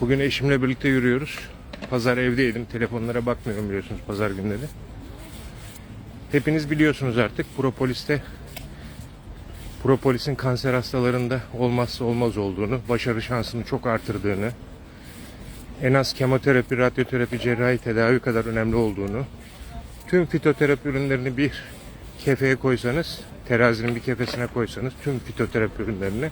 Bugün eşimle birlikte yürüyoruz. Pazar evdeydim. Telefonlara bakmıyorum biliyorsunuz pazar günleri. Hepiniz biliyorsunuz artık Propolis'te Propolis'in kanser hastalarında olmazsa olmaz olduğunu, başarı şansını çok artırdığını, en az kemoterapi, radyoterapi, cerrahi tedavi kadar önemli olduğunu, tüm fitoterapi ürünlerini bir kefeye koysanız, terazinin bir kefesine koysanız tüm fitoterapi ürünlerini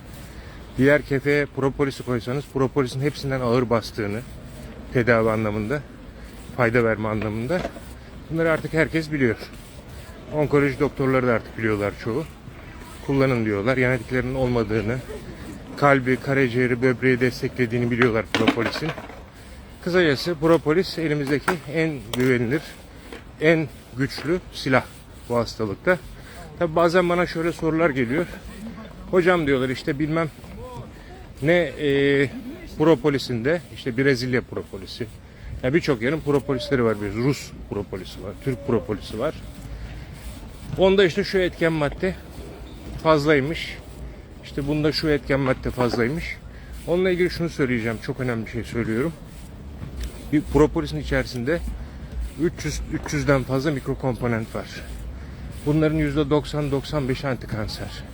Diğer kefeye propolisi koysanız propolisin hepsinden ağır bastığını tedavi anlamında, fayda verme anlamında bunları artık herkes biliyor. Onkoloji doktorları da artık biliyorlar çoğu. Kullanın diyorlar. Yan etkilerinin olmadığını, kalbi, karaciğeri, böbreği desteklediğini biliyorlar propolisin. Kısacası propolis elimizdeki en güvenilir, en güçlü silah bu hastalıkta. Tabi bazen bana şöyle sorular geliyor. Hocam diyorlar işte bilmem ne e, propolisinde işte Brezilya propolis,i Yani birçok yerin propolisleri var. Bir Rus propolis var, Türk propolisi var. Onda işte şu etken madde fazlaymış. İşte bunda şu etken madde fazlaymış. Onunla ilgili şunu söyleyeceğim. Çok önemli bir şey söylüyorum. Bir propolisin içerisinde 300 300'den fazla mikrokomponent var. Bunların %90-95 antikanser.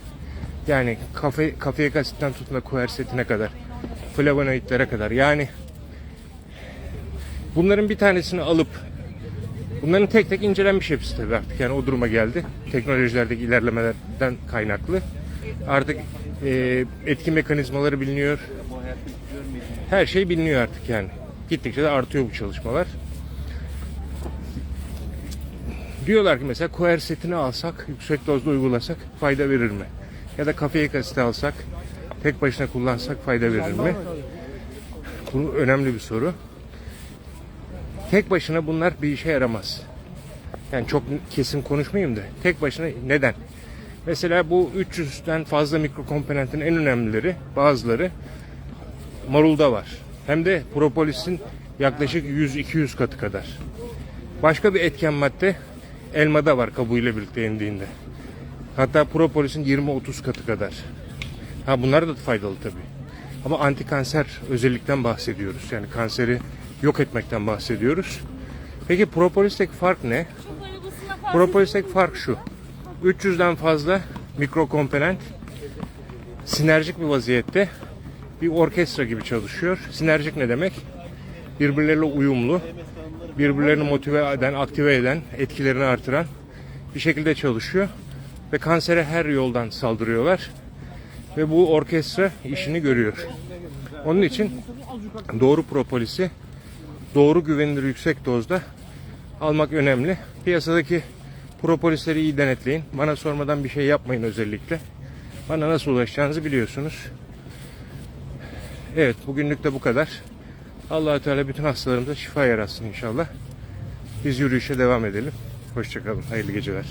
Yani kafe, kafeik asitten tutun da kuersetine kadar, flavonoidlere kadar. Yani bunların bir tanesini alıp bunların tek tek incelenmiş hepsi tabii artık. Yani o duruma geldi. Teknolojilerdeki ilerlemelerden kaynaklı. Artık e, etki mekanizmaları biliniyor. Her şey biliniyor artık yani. Gittikçe de artıyor bu çalışmalar. Diyorlar ki mesela koersetini alsak, yüksek dozda uygulasak fayda verir mi? Ya da kafeik asiti alsak, tek başına kullansak fayda verir mi? Bu önemli bir soru. Tek başına bunlar bir işe yaramaz. Yani çok kesin konuşmayayım da tek başına neden? Mesela bu 300'den fazla mikrokomponentin en önemlileri bazıları marulda var. Hem de propolisin yaklaşık 100-200 katı kadar. Başka bir etken madde elmada var kabuğuyla birlikte yendiğinde. Hatta propolisin 20-30 katı kadar. Ha bunlar da faydalı tabii. Ama antikanser özellikten bahsediyoruz. Yani kanseri yok etmekten bahsediyoruz. Peki propolisteki fark ne? Propolisteki fark şu. 300'den fazla mikrokomponent sinerjik bir vaziyette bir orkestra gibi çalışıyor. Sinerjik ne demek? Birbirleriyle uyumlu, birbirlerini motive eden, aktive eden, etkilerini artıran bir şekilde çalışıyor ve kansere her yoldan saldırıyorlar ve bu orkestra işini görüyor. Onun için doğru propolisi doğru güvenilir yüksek dozda almak önemli. Piyasadaki propolisleri iyi denetleyin. Bana sormadan bir şey yapmayın özellikle. Bana nasıl ulaşacağınızı biliyorsunuz. Evet bugünlük de bu kadar. allah Teala bütün hastalarımıza şifa yaratsın inşallah. Biz yürüyüşe devam edelim. Hoşçakalın. Hayırlı geceler.